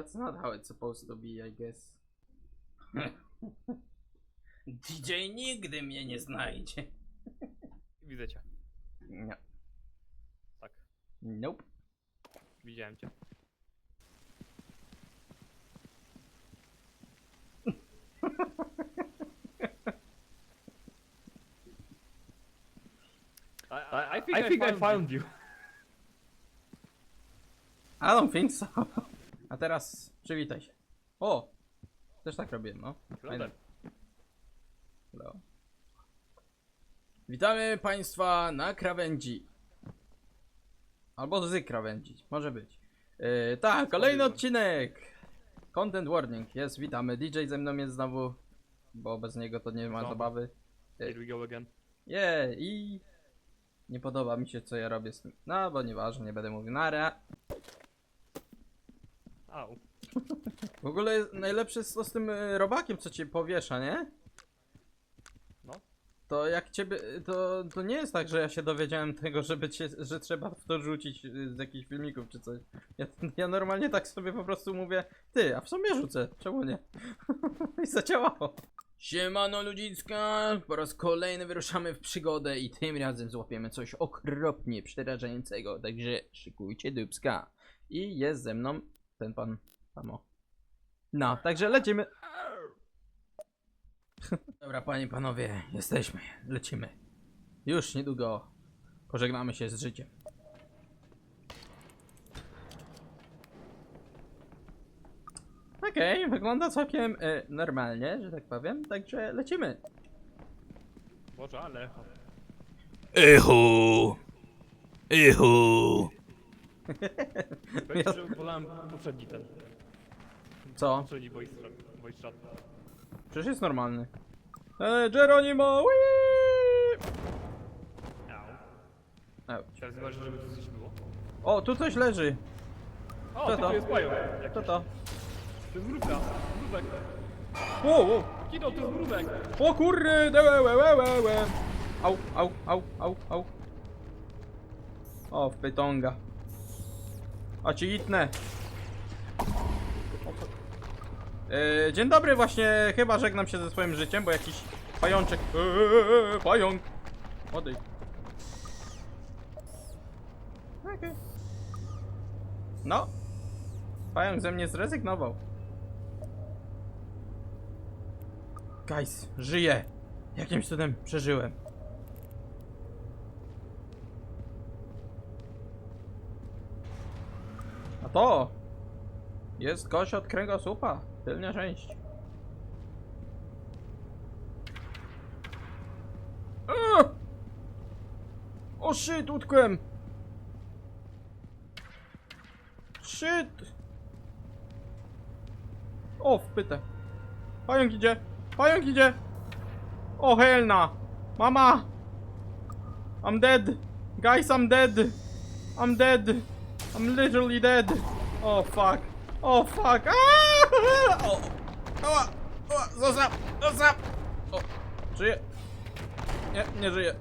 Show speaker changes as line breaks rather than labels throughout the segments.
That's not how it's supposed to be, I guess. DJ nigdy mnie nie znajdzie.
Widzę cię.
Nie.
Tak,
Nope.
widziałem cię. I, I think, I, think I found you.
I don't think so. A teraz przywitaj się. O! Też tak robię, no. Fajne. Hello. Witamy Państwa na krawędzi. Albo z krawędzi, może być. Yy, tak, kolejny odcinek. Content warning, jest, witamy. DJ ze mną jest znowu, bo bez niego to nie ma zabawy.
Here we go again.
Yeah, i nie podoba mi się co ja robię z tym. No, bo nieważne, nie będę mówił nara.
Au.
W ogóle jest- najlepsze jest to z tym y, robakiem, co cię powiesza, nie?
No.
To jak ciebie, to, to nie jest tak, że ja się dowiedziałem tego, żeby cię, że trzeba w to rzucić y, z jakichś filmików czy coś. Ja, ja normalnie tak sobie po prostu mówię, ty, a w sumie rzucę, czemu nie? I zadziałało. Siemano ludziska, po raz kolejny wyruszamy w przygodę i tym razem złapiemy coś okropnie przerażającego, także szykujcie dupska. I jest ze mną ten pan, samo. No, także lecimy. Dobra, panie i panowie, jesteśmy, lecimy. Już niedługo pożegnamy się z życiem. Okej, wygląda całkiem e, normalnie, że tak powiem, także lecimy.
Boże, ale...
Echo! Echo!
Powiem że wolałem poprzedni ten.
Co?
Poprzedni voice, chat.
Przecież jest normalny. E, Geronimo! Whee!
Au. Teraz żeby tu coś było.
O, tu coś leży.
O,
Co to?
to jest pająk. Jak
to?
To jest mrówka. Mrówek.
O, o,
Kino, to jest mrówek.
o kurde! Łe, łe, łe, łe, łe. Au, au, au, au, au. O, w pytonga. A ci itnę. E, dzień dobry, właśnie chyba żegnam się ze swoim życiem, bo jakiś pajączek. Eee, pająk. Odejdź. Okej. No. Pająk ze mnie zrezygnował. Guys, żyję. Jakimś cudem przeżyłem. To jest kość od kręgosłupa. Tylnia część. Eee! O shit, utkłem! Shit! O, wpytę. Pająk idzie! Pająk idzie! O, helna! Mama! I'm dead! Guys, I'm dead! I'm dead! I'm literally dead! Oh fuck! Oh fuck! Aaaa! O! Ała! Ała! Zostaw! O! Żyję! Nie, nie żyję.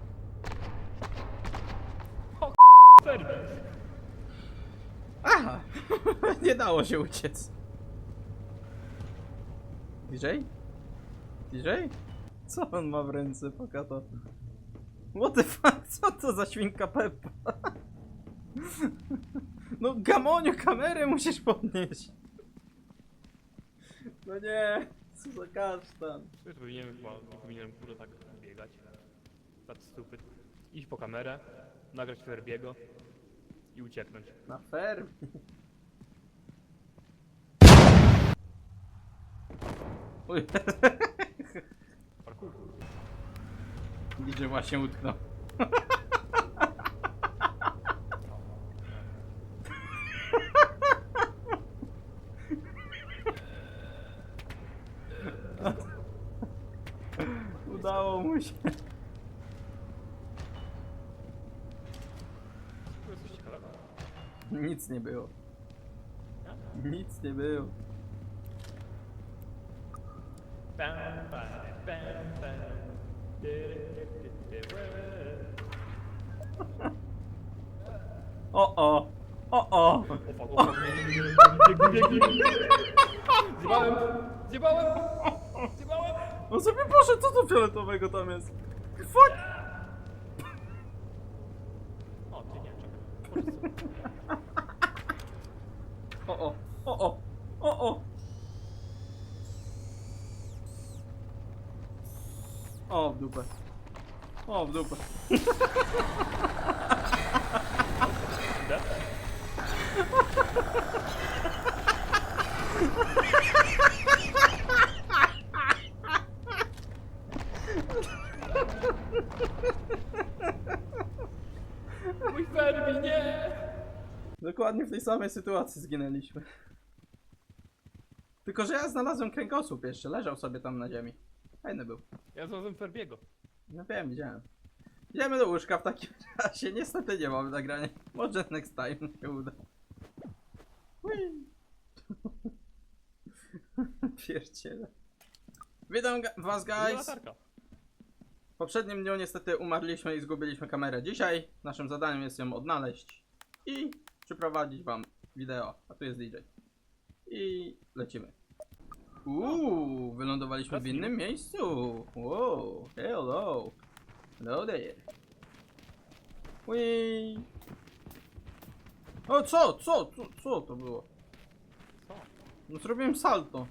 Serwis.
Aha! nie dało się uciec. DJ? DJ? Co on ma w ręce, pokato? What the fuck? Co to za świnka Peppa? No gamoniu, kamerę musisz podnieść. No nie, co za kasztan.
Wiesz, powinienem chyba, nie powinienem kurde tak biegać. That's stupid. Iść po kamerę, nagrać Ferbiego i ucieknąć.
Na fermie. Uj,
Parkour.
DJ właśnie utknął. Nic nie było.
Dy, dy, dy, dy, dy.
O o! O, o!
Biegnij, biegnij. Zjebałem, zjebałem, zjebałem.
On sobie poszedł, co to fioletowego tam jest? Fuck!
O, ty nie, czekaj.
O, o, o, o, o, o! W dupę. O, w dupę.
Mój Ferbi, nie!
Dokładnie w tej samej sytuacji zginęliśmy. Tylko, że ja znalazłem kręgosłup jeszcze, leżał sobie tam na ziemi. Fajny był.
Ja znalazłem Ferbiego.
No wiem, widziałem. Idziemy do łóżka w takim razie. Niestety nie mamy nagrania. Może next time się uda. Hui. Pierdziele. Witam ga- was guys.
latarka.
W poprzednim dniu niestety umarliśmy i zgubiliśmy kamerę. Dzisiaj naszym zadaniem jest ją odnaleźć i przyprowadzić wam wideo. A tu jest DJ. I lecimy. Uuu, wylądowaliśmy w innym miejscu. Wow, hello. Hello there. Whee. O, co, co, co, co to było?
Co?
No zrobiłem salto.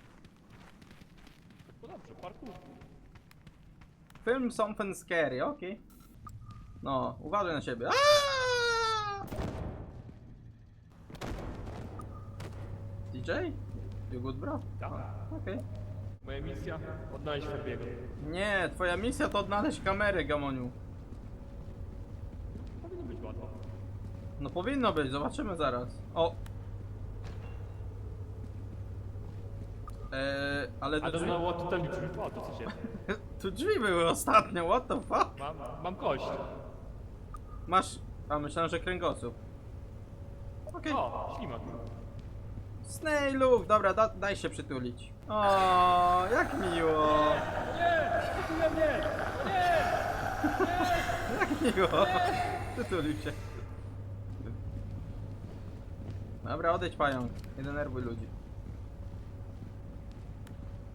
No dobrze, parkour.
Film something scary, okej. No, uważaj na siebie. Aaaa! DJ? You good bro?
Tak.
Okej.
Moja misja odnaleźć Ferbiego.
Nie, twoja misja to odnaleźć kamerę, Gamoniu.
Powinno być łatwo.
No powinno być, zobaczymy zaraz. O! Eee, ale
A
to
to
drzwi...
znowu tu ten drzwi. O, tu coś jest.
Tu drzwi były ostatnio, what the fuck?
Mam, mam kość.
Masz... A myślałem, że kręgosłup. Okej.
O, ślimak.
Snailów! Dobra, da, daj się przytulić. O, jak miło!
Nie! Nie, nie!
Jak miło! Przytulił się. Dobra, odejdź pająk. Nie denerwuj ludzi.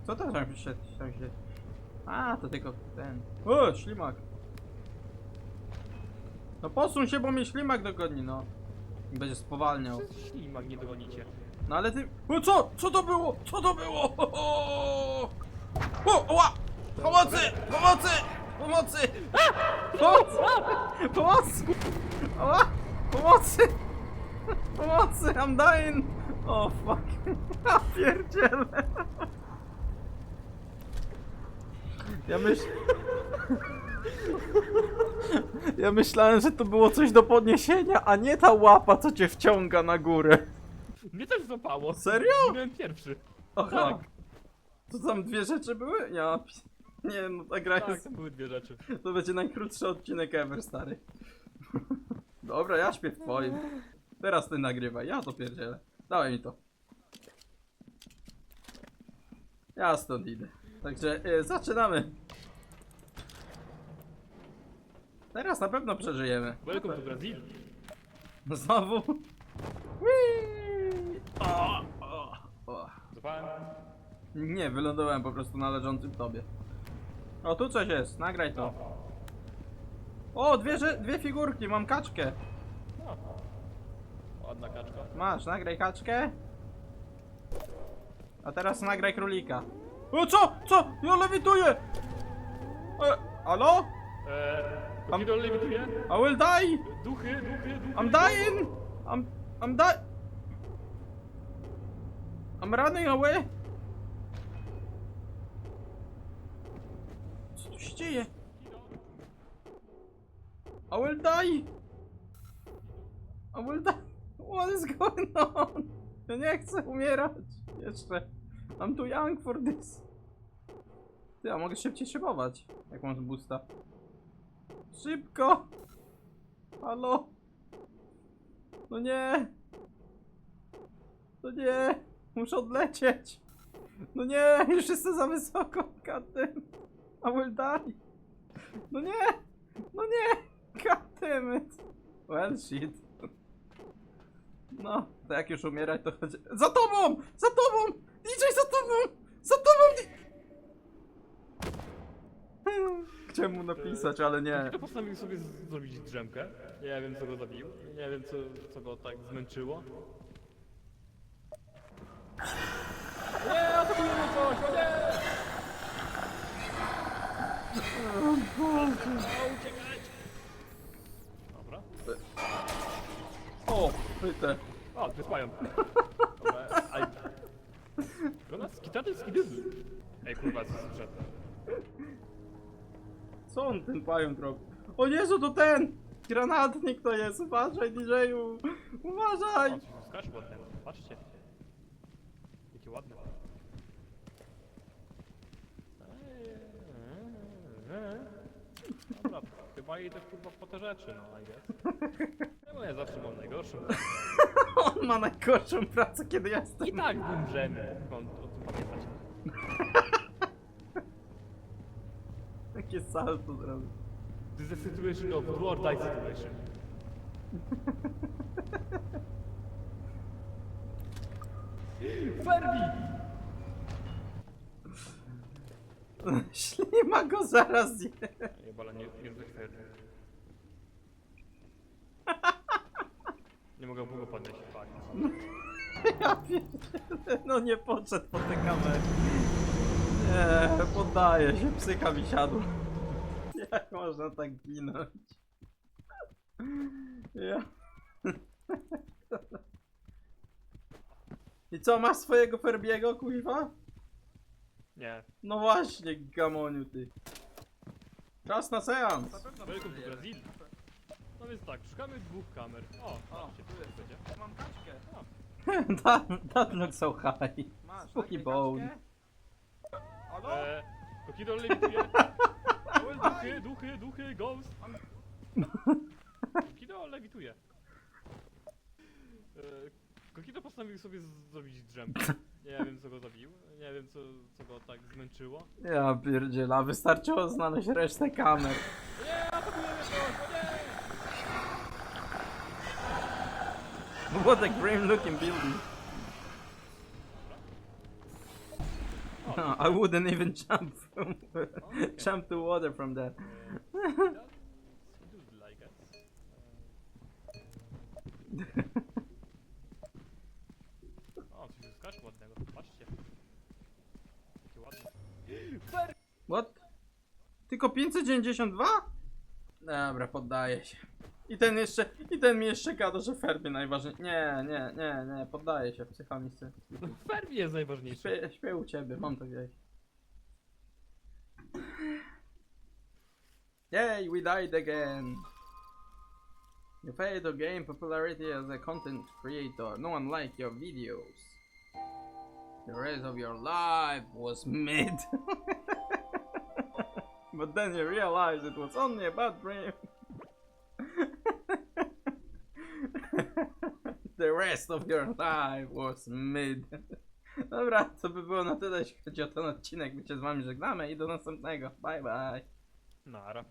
Co to tam się, tam się... A, to tylko ten... O, ślimak! No posuń się, bo mnie ślimak dogoni, no. Będzie spowalniał.
Ślimak nie dogonicie.
No ale ty... O co? Co to było? Co to było? O, o! Pomocy! Pomocy! Pomocy! Pomocy! Pomocy! Oła! Pomocy! Pomocy! I'm dying! O fuck! Ja pierdzielę! Ja. Ja myślałem, że to było coś do podniesienia, a nie ta łapa, co cię wciąga na górę.
Mnie też złapało.
Serio?
Byłem pierwszy.
Aha. To tam dwie rzeczy były? Ja... pi- Nie no, ta gra
Tak,
jest...
to były dwie rzeczy.
To będzie najkrótszy odcinek ever, stary. Dobra, ja śpię w twoim. Teraz ty nagrywaj, ja to pierdzielę. Dawaj mi to. Ja stąd idę. Także e, zaczynamy. Teraz na pewno przeżyjemy.
Welcome to Brazil.
Znowu. Whee! O, o, o.
Złapałem.
Nie, wylądowałem po prostu na leżącym tobie. O, tu coś jest, nagraj to. O, dwie, rze- dwie figurki, mam kaczkę.
No. Ładna kaczka.
Masz, nagraj kaczkę. A teraz nagraj królika. O, co? Co? Ja lewituję! E, halo?
Eee,
Am-
Kokidol lewituje?
I will die!
Duchy, duchy, duchy.
I'm dying! I'm... I'm di... I'm running away! Co tu się dzieje? Die! I will die! What is going on? Ja nie chcę umierać! Jeszcze. I'm too young for this. Ty, ja mogę szybciej szybować, jak mam boosta. Szybko! Halo? No nie! No nie! Muszę odlecieć! No nie! Już jestem za wysoko! Goddammit! I will die! No nie! No nie! Goddammit! Well shit. No, to jak już umierać, to chodzi... Za tobą! Za tobą! DJ za tobą! Za tobą! Chciałem mu napisać, ale nie.
To postanowił sobie zrobić drzemkę. Nie wiem co go zabił. Nie wiem co, co go tak zmęczyło. Nie, atakujemy coś, o nie! O, uciekać! Dobra.
O, pytę.
O, wyspają. Dobra, aj. Ona skitany skidyzy. Ej kurwa, co jest przed?
Co on ten pająk robi? O Jezu, to ten! Granatnik to jest, uważaj DJ-u! Uważaj!
Skacz ładne. Patrzcie. Ładne. Dobra, chyba jej też kurwa po te rzeczy, no I guess. No ja zawsze mam najgorszą.
On ma najgorszą pracę, kiedy ja jestem.
I tak umrzemy. Mam o tym pamiętać.
Takie salto zrobił.
This is a situation of do or die situation. Ferbi!
Ślima go zaraz zje.
Nie, bala, nie, nie zbyt fair. Nie mogę go podnieść, fuck.
Ja pierdzielę, no nie podszedł po tę kamerę. Nie, poddaję się, psycha mi siadła. Jak można tak ginąć? Ja... I co, masz swojego Ferbiego, kuźwa?
Nie.
No właśnie, gamoniu ty. Czas na seans.
Welcome to Brazil. No więc tak, szukamy dwóch kamer. O, patrzcie, tu jest będzie.
Mam kaczkę. That, that looks so high. Masz, Spooky bone.
e, Kokido lewituje. Well, duchy, duchy, duchy, ghost. Kokido lewituje. E, Kokido postanowił sobie z- zrobić drzemkę. Nie wiem co go zabił, nie wiem co, co go tak zmęczyło.
Ja pierdziela, wystarczyło znaleźć resztę kamer. What a grim looking building. I wouldn't even jump from jump to water from
guess.
What? Tylko 592? Dobra, poddaję się. I ten jeszcze, i ten mi jeszcze gada, że Ferby najważniejszy. Nie, nie, nie, nie, poddaję się, psycha mi chce.
No, Ferbi jest najważniejszy.
Śpię, śpię u ciebie, mam to gdzieś. Yay, we died again! You failed to gain popularity as a content creator. No one liked your videos. The rest of your life was mid. but then you realized it was only a bad dream. The rest of your life was mid. Dobra, to by było na tyle, jeśli chodzi o ten odcinek. My się z wami żegnamy i do następnego. Bye bye.
Nara.